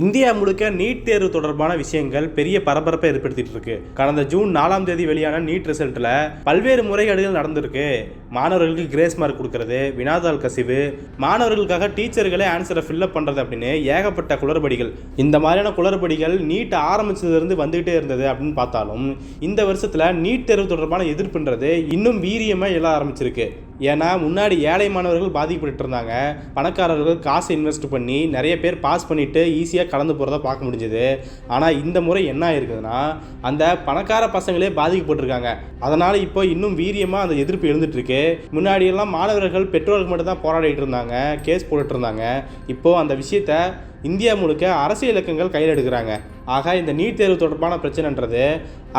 India முழுக்க NEET தேர்வு தொடர்பான விஷயங்கள் பெரிய பரபரப்பை ஏற்படுத்திட்டு இருக்கு. கடந்த ஜூன் நாலாம் தேதி வெளியான நீட் ரிசல்ட்ல பல்வேறு முறைகேடுகள் நடந்திருக்கு. மாணவர்களுக்கு கிரேஸ் மார்க் கொடுக்கறது வினாதாள் கசிவு மாணவர்களுக்காக டீச்சர்களே ஆன்சரை ஃபில்லப் பண்ணுறது அப்படின்னு ஏகப்பட்ட குளறுபடிகள். இந்த மாதிரியான குளறுபடிகள் நீட் ஆரம்பிச்சதுலேருந்து வந்துகிட்டே இருந்தது அப்படின்னு பார்த்தாலும் இந்த வருஷத்தில் நீட் தேர்வு தொடர்பான எதிர்ப்புன்றது இன்னும் வீரியமாக எழ ஆரம்பிச்சிருக்கு. ஏன்னா முன்னாடி ஏழை மாணவர்கள் பாதிக்கப்பட்டு இருந்தாங்க பணக்காரர்கள் காசு இன்வெஸ்ட் பண்ணி நிறைய பேர் பாஸ் பண்ணிட்டு ஈஸியாக கலந்து போகிறத பார்க்க முடிஞ்சது. ஆனால் இந்த முறை என்ன ஆயிருக்குதுன்னா அந்த பணக்கார பசங்களே பாதிக்கப்பட்டிருக்காங்க. அதனால் இப்போ இன்னும் வீரியமாக அந்த எதிர்ப்பு எழுந்துட்டுருக்கு. முன்னாடியெல்லாம் மாணவர்கள் பெற்றோர்கள் மட்டும் தான் போராடிட்டு இருந்தாங்க கேஸ் போட்டுட்டு இருந்தாங்க. இப்போது அந்த விஷயத்த இந்தியா முழுக்க அரசியல் இலக்கங்கள் கையில் எடுக்கிறாங்க. ஆக இந்த நீட் தேர்வு தொடர்பான பிரச்சனைன்றது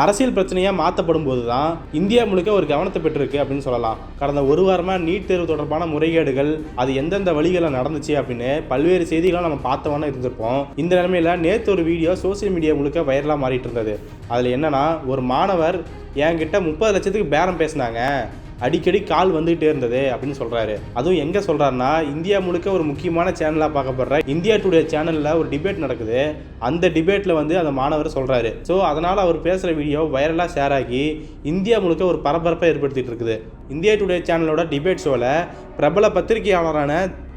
அரசியல் பிரச்சனையாக மாற்றப்படும் போது தான் இந்தியா முழுக்க ஒரு கவனத்தை பெற்றிருக்கு அப்படின்னு சொல்லலாம். கடந்த ஒரு வாரமாக நீட் தேர்வு தொடர்பான முறைகேடுகள் அது எந்தெந்த வழிகளில் நடந்துச்சு அப்படின்னு பல்வேறு செய்திகளை நம்ம பார்த்தவொன்னே இருந்திருப்போம். இந்த நிலைமையில் நேற்று ஒரு வீடியோ சோஷியல் மீடியா முழுக்க வைரலாக மாறிட்டு இருந்தது. அதில் என்னென்னா ஒரு மாணவர் என்கிட்ட முப்பது லட்சத்துக்கு பேரம் பேசினாங்க. அடிக்கடி கால் வந்துகிட்டே இருந்தது அப்படின்னு சொல்கிறாரு அதுவும் எங்கே சொல்கிறாருன்னா இந்தியா முழுக்க ஒரு முக்கியமான சேனலாக பார்க்கப்படுற இந்தியா டுடே சேனலில் ஒரு டிபேட் நடக்குது. அந்த டிபேட்டில் வந்து அந்த மாணவர் சொல்கிறாரு ஸோ அதனால் அவர் பேசுகிற வீடியோ வைரலாக ஷேர் ஆகி இந்தியா முழுக்க ஒரு பரபரப்பை ஏற்படுத்திகிட்டு இருக்குது. இந்தியா டுடே சேனலோட டிபேட் ஷோவில் பிரபல பத்திரிகையாளரான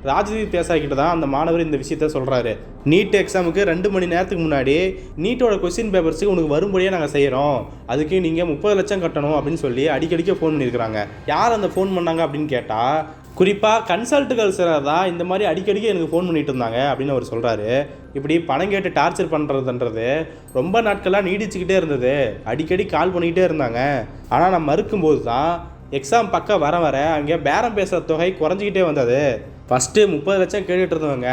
ராஜதீப் தேசாய்கிட்ட தான் அந்த மாணவர் இந்த விஷயத்த சொல்கிறாரு நீட் எக்ஸாமுக்கு ரெண்டு மணி நேரத்துக்கு முன்னாடி நீட்டோட கொஸ்டின் பேப்பர்ஸுக்கு உனக்கு வரும்படியாக நாங்கள் செய்கிறோம் அதுக்கு நீங்கள் முப்பது லட்சம் கட்டணும் அப்படின்னு சொல்லி அடிக்கடிக்க ஃபோன் பண்ணியிருக்கிறாங்க. யார் அந்த ஃபோன் பண்ணாங்க அப்படின்னு கேட்டால் குறிப்பாக கன்சல்ட்டுகள் சிலர் தான் இந்த மாதிரி அடிக்கடிக்கு எனக்கு ஃபோன் பண்ணிட்டு இருந்தாங்க அப்படின்னு அவர் சொல்கிறாரு இப்படி பணம் கேட்டு டார்ச்சர் பண்ணுறதுன்றது ரொம்ப நாட்களாக நீடிச்சுக்கிட்டே இருந்தது. அடிக்கடி கால் பண்ணிக்கிட்டே இருந்தாங்க. ஆனால் நான் மறுக்கும்போது தான் எக்ஸாம் பக்கம் வர வர அங்கே பேரம் பேசுகிற தொகை குறைஞ்சிக்கிட்டே வந்தது. ஃபஸ்ட்டு முப்பது லட்சம் கேட்டுகிட்டு இருந்தவங்க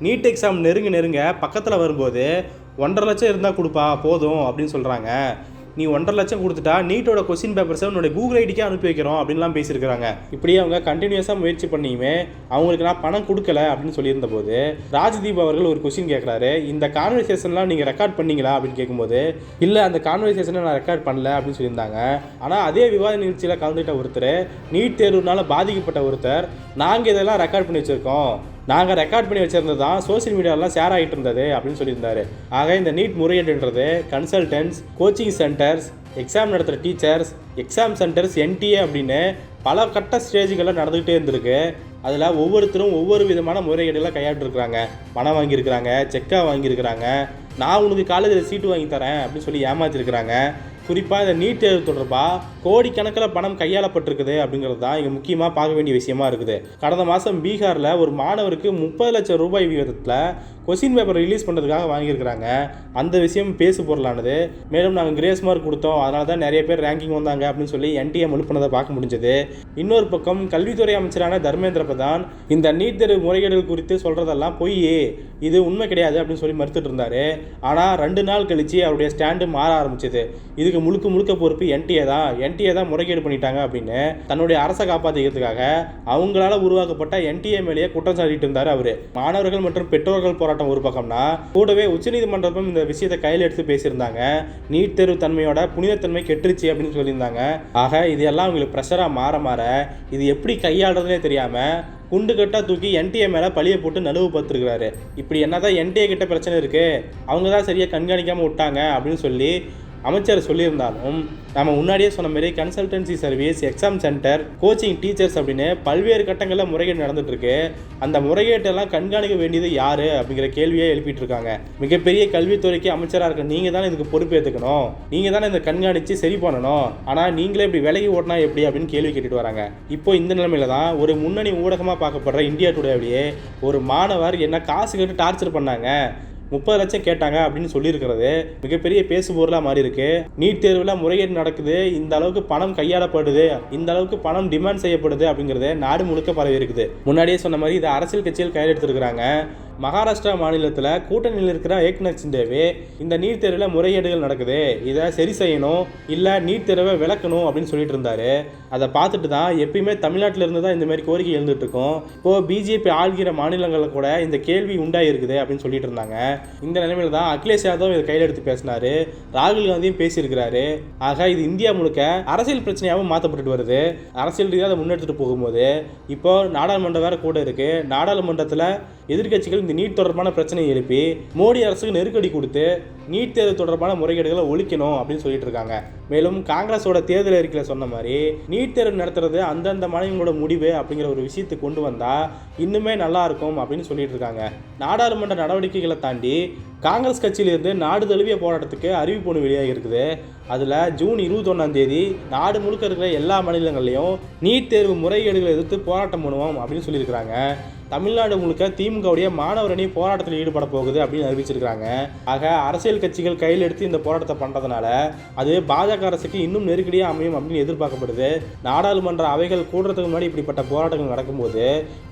நீட் எக்ஸாம் நெருங்க நெருங்க பக்கத்தில் வரும்போது ஒன்றரை லட்சம் இருந்தால் கொடுப்பா போதும் அப்படின்னு சொல்கிறாங்க நீ ஒன்றரை லட்சம் கொடுத்துட்டா நீட்டோட கொஸ்டின் பேப்பர்ஸை உன்னோட கூகுள் ஐடிக்கே அனுப்பி வைக்கிறோம் அப்படின்லாம் பேசியிருக்கிறாங்க. இப்படி அவங்க கண்டினியூஸாக முயற்சி பண்ணியுமே அவங்களுக்கு நான் பணம் கொடுக்கல அப்படின்னு சொல்லியிருந்த போது ராஜ்தீப் அவர்கள் ஒரு கொஸ்டின் கேட்குறாரு. இந்த கான்வர்சேஷன்லாம் நீங்கள் ரெக்கார்ட் பண்ணீங்களா அப்படின்னு கேட்கும்போது இல்லை அந்த கான்வர்சேஷனை நான் ரெக்கார்ட் பண்ணல அப்படின்னு சொல்லியிருந்தாங்க. ஆனால் அதே விவாத நிகழ்ச்சியில் கலந்துக்கிட்ட ஒருத்தர் நீட் தேர்வுனால பாதிக்கப்பட்ட ஒருத்தர் நாங்கள் இதெல்லாம் ரெக்கார்ட் பண்ணி வச்சுருக்கோம். நாங்கள் ரெக்கார்ட் பண்ணி வச்சுருந்தது தான் சோஷியல் மீடியாலாம் ஷேர் ஆகிட்டு இருந்தது அப்படின்னு சொல்லியிருந்தாரு. ஆக இந்த நீட் முறையீடுன்றது கன்சல்டன்ஸ் கோச்சிங் சென்டர்ஸ் எக்ஸாம் நடத்துகிற டீச்சர்ஸ் எக்ஸாம் சென்டர்ஸ் என்டிஏ அப்படின்னு பல கட்ட ஸ்டேஜுகளில் நடந்துக்கிட்டே இருந்திருக்கு. அதில் ஒவ்வொருத்தரும் ஒவ்வொரு விதமான முறைகேடுகளாக கையாண்டுருக்குறாங்க. பணம் வாங்கியிருக்கிறாங்க செக்காக வாங்கியிருக்கிறாங்க. நான் உனக்கு காலேஜில் சீட்டு வாங்கி தரேன் அப்படின்னு சொல்லி ஏமாத்திருக்கிறாங்க. குறிப்பாக இந்த நீட் தேர்வு தொடர்பாக கோடிக்கணக்கில் பணம் கையாளப்பட்டிருக்குது அப்படிங்கிறது தான் இங்கே முக்கியமாக பார்க்க வேண்டிய விஷயமா இருக்குது. கடந்த மாதம் பீகாரில் ஒரு மாணவருக்கு முப்பது லட்சம் ரூபாய் விகிதத்தில் கொஸ்டின் பேப்பர் ரிலீஸ் பண்ணுறதுக்காக வாங்கியிருக்கிறாங்க. அந்த விஷயம் பேசு பொருளானது. மேலும் நாங்கள் கிரேஸ் மார்க் கொடுத்தோம். அதனால தான் நிறைய பேர் ரேங்கிங் வந்தாங்க அப்படின்னு சொல்லி என்டிஎம் எழுப்பினதை பார்க்க முடிஞ்சது. இன்னொரு பக்கம் கல்வித்துறை அமைச்சரான தர்மேந்திர பிரதான் இந்த நீட் தேர்வு முறைகேடுகள் குறித்து சொல்கிறதெல்லாம் பொய். இது உண்மை கிடையாது அப்படின்னு சொல்லி மறுத்துட்டு இருந்தாரு. ஆனால் ரெண்டு நாள் கழிச்சு அவருடைய ஸ்டாண்டு மாற ஆரம்பிச்சது. இதுக்கு முழுக்க முழுக்க பொறுப்பு என்டிஏ தான். என்டிஏ தான் முறைகேடு பண்ணிட்டாங்க அப்படின்னு தன்னுடைய அரசை காப்பாற்றிக்கிறதுக்காக அவங்களால உருவாக்கப்பட்ட என்டிஏ மேலேயே குற்றம் சாட்டிட்டு இருந்தார் அவர். மாணவர்கள் மற்றும் பெற்றோர்கள் போராட்டம் ஒரு பக்கம்னா கூடவே உச்சநீதிமன்றமும் இந்த விஷயத்தை கையில் எடுத்து பேசியிருந்தாங்க. நீட் தேர்வு தன்மையோட புனிதத்தன்மை கெட்டுருச்சு அப்படின்னு சொல்லியிருந்தாங்க. ஆக இது எல்லாம் அவங்களுக்கு ப்ரெஷராக மாற மாற இது எப்படி கையாளுறதுனே தெரியாமல் குண்டு கட்டா தூக்கி என்டிஏ மேலே பழியை போட்டு நழுவு பார்த்துருக்குறாரு. இப்படி என்ன தான் என்டிஏ கிட்ட பிரச்சனை இருக்குது அவங்க தான் சரியாக கண்காணிக்காமல் விட்டாங்க அப்படின்னு சொல்லி அமைச்சர் சொல்லியிருந்தாலும் நம்ம முன்னாடியே சொன்ன மாதிரி consultancy service exam centre coaching teachers அப்படின்னு பல்வேறு கட்டங்களில் முறைகேடு நடந்துட்டு இருக்கு அந்த முறைகேட்டெல்லாம் கண்காணிக்க வேண்டியது யாரு அப்படிங்கிற கேள்வியை எழுப்பிட்டு இருக்காங்க மிகப்பெரிய கல்வித்துறைக்கு அமைச்சராக இருக்க நீங்கள் தானே இதுக்கு பொறுப்பேற்றுக்கணும் நீங்கள் தானே இந்த கண்காணித்து சரி பண்ணணும். ஆனால் நீங்களே இப்படி விலகி ஓட்டினா எப்படி அப்படின்னு கேள்வி கேட்டுட்டு வராங்க. இப்போ இந்த நிலைமையில தான் ஒரு முன்னணி ஊடகமாக பார்க்கப்படுற இந்தியா டுடேவிலேயே ஒரு மாணவர் என்ன காசு கேட்டு டார்ச்சர் பண்ணாங்க. முப்பது லட்சம் கேட்டாங்க அப்படின்னு சொல்லியிருக்கிறது. மிகப்பெரிய பேசு பொருளாக மாறி இருக்கு நீட் தேர்வில் முறைகேடு நடக்குது. இந்த அளவுக்கு பணம் கையாளப்படுது. இந்த அளவுக்கு பணம் டிமாண்ட் செய்யப்படுது அப்படிங்கிறது நாடு முழுக்க பரவி இருக்குது முன்னாடியே சொன்ன மாதிரி இது அரசியல் கட்சிகள் கையில் எடுத்திருக்கிறாங்க. மகாராஷ்டிரா மாநிலத்தில் கூட்டணியில் இருக்கிற ஏக்நாத் சிண்டேவே இந்த நீட் தேர்வில் முறைகேடுகள் நடக்குது இதை சரி செய்யணும் இல்லை நீட் தேர்வை விளக்கணும் அப்படின்னு சொல்லிட்டு இருந்தாரு. அதை பார்த்துட்டு தான் எப்பயுமே தமிழ்நாட்டில் இருந்து தான் இந்த மாதிரி கோரிக்கை எழுந்துட்டு இருக்கும். இப்போது பிஜேபி ஆள்கிற மாநிலங்களில் கூட இந்த கேள்வி உண்டாயிருக்குது அப்படின்னு சொல்லிட்டு இருந்தாங்க. இந்த நிலைமையில தான் அகிலேஷ் யாதவ் இதை கையில் எடுத்து பேசினாரு. ராகுல் காந்தியும் பேசியிருக்கிறாரு. ஆக இது இந்தியா முழுக்க அரசியல் பிரச்சனையாகவும் மாற்றப்பட்டு வருது. அரசியல் ரீதியாக அதை முன்னெடுத்துட்டு போகும்போது இப்போ நாடாளுமன்றம் வேற கூட இருக்குது நாடாளுமன்றத்தில் எதிர்க்கட்சிகள் இந்த நீட் தொடர்பான பிரச்சனையை எழுப்பி மோடி அரசுக்கு நெருக்கடி கொடுத்து நீட் தேர்வு தொடர்பான முறைகேடுகளை ஒழிக்கணும் அப்படின்னு சொல்லிட்டு இருக்காங்க மேலும் காங்கிரஸோட தேர்தல் அறிக்கையில் சொன்ன மாதிரி நீட் தேர்வு நடத்துறது அந்தந்த மாநிலங்களோட முடிவு அப்படிங்கிற ஒரு விஷயத்தை கொண்டு வந்தால் இன்னுமே நல்லா இருக்கும் அப்படின்னு சொல்லிட்டு இருக்காங்க நாடாளுமன்ற நடவடிக்கைகளை தாண்டி காங்கிரஸ் கட்சியிலிருந்து நாடு தழுவிய போராட்டத்துக்கு அறிவிப்பு ஒன்று வெளியாகி இருக்குது. அதில் ஜூன் இருபத்தொன்னாம் தேதி நாடு முழுக்க இருக்கிற எல்லா மாநிலங்கள்லையும் நீட் தேர்வு முறைகேடுகளை எதிர்த்து போராட்டம் பண்ணுவோம் அப்படின்னு சொல்லியிருக்கிறாங்க. தமிழ்நாடு முழுக்க திமுகவுடைய மாணவர் அணி போராட்டத்தில் ஈடுபட போகுது அப்படின்னு அறிவிச்சிருக்காங்க ஆக அரசியல் கட்சிகள் கையில் எடுத்து இந்த போராட்டத்தை பண்ணுறதுனால அது பாஜக அரசுக்கு இன்னும் நெருக்கடியாக அமையும் அப்படின்னு எதிர்பார்க்கப்படுது. நாடாளுமன்ற அவைகள் கூடுறதுக்கு முன்னாடி இப்படிப்பட்ட போராட்டங்கள் நடக்கும்போது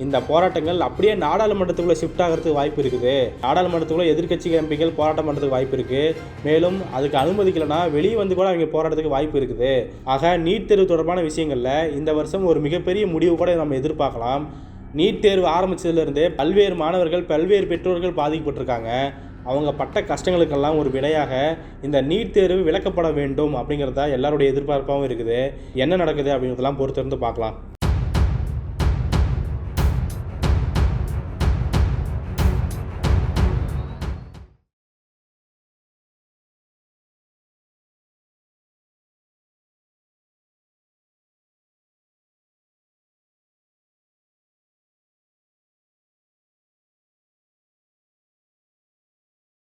இந்த போராட்டங்கள் அப்படியே நாடாளுமன்றத்துக்குள்ள ஷிஃப்ட் ஆகிறதுக்கு வாய்ப்பு இருக்குது. நாடாளுமன்றத்துக்குள்ள எதிர்கட்சி எம்பிகள் போராட்டம் பண்ணுறதுக்கு வாய்ப்பு இருக்கு. மேலும் அதுக்கு அனுமதிக்கலைன்னா வெளியே வந்து கூட அவங்க போராட்டத்துக்கு வாய்ப்பு இருக்குது. ஆக நீட் தேர்வு தொடர்பான விஷயங்களில் இந்த வருஷம் ஒரு மிகப்பெரிய முடிவு கூட நம்ம எதிர்பார்க்கலாம். நீட் தேர்வு ஆரம்பிச்சதுலேருந்தே பல்வேறு மாணவர்கள் பல்வேறு பெற்றோர்கள் பாதிக்கப்பட்டிருக்காங்க. அவங்க பட்ட கஷ்டங்களுக்கெல்லாம் ஒரு விடையாக இந்த நீட் தேர்வு விலக்கப்பட வேண்டும் அப்படிங்கிறதா எல்லாருடைய எதிர்பார்ப்பாகவும் இருக்குது. என்ன நடக்குது அப்படிங்கிறதெல்லாம் பொறுத்திருந்து பார்க்கலாம்.